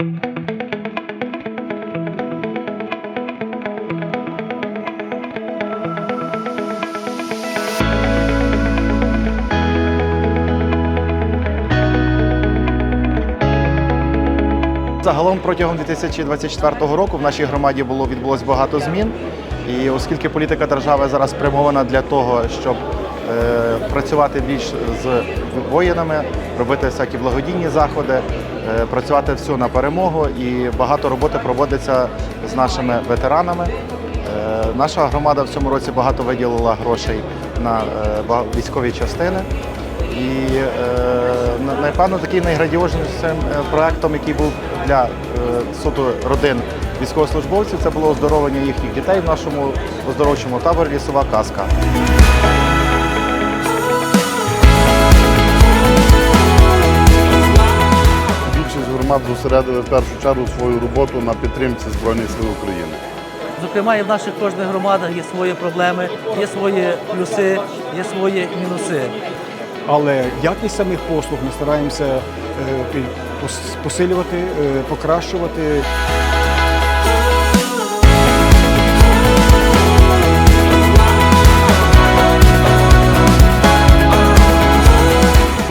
Загалом протягом 2024 року в нашій громаді було відбулось багато змін. І оскільки політика держави зараз спрямована для того, щоб е, працювати більш з воїнами, робити всякі благодійні заходи, працювати все на перемогу, і багато роботи проводиться з нашими ветеранами. Е, Наша громада в цьому році багато виділила грошей на е, військові частини. І е, напевно такий найградіознішим е, проектом, який був для е, суто родин військовослужбовців, це було оздоровлення їхніх дітей в нашому оздоровчому таборі Лісова казка. Громад зосередили в першу чергу свою роботу на підтримці Збройних сил України. Зокрема, і в наших кожних громадах є свої проблеми, є свої плюси, є свої мінуси. Але якість самих послуг ми стараємося е, посилювати, е, покращувати.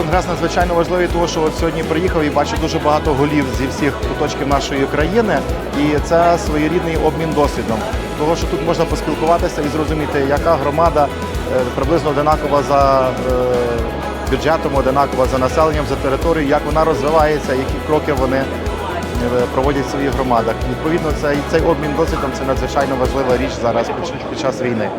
Конгрес надзвичайно важливий, тому що от сьогодні приїхав і бачу дуже багато голів зі всіх куточків нашої країни, і це своєрідний обмін досвідом. Того, що тут можна поспілкуватися і зрозуміти, яка громада е, приблизно одинакова за е, бюджетом, одинакова за населенням, за територією, як вона розвивається, які кроки вони е, проводять в своїх громадах. Відповідно, цей, обмін досвідом це надзвичайно важлива річ зараз під час війни.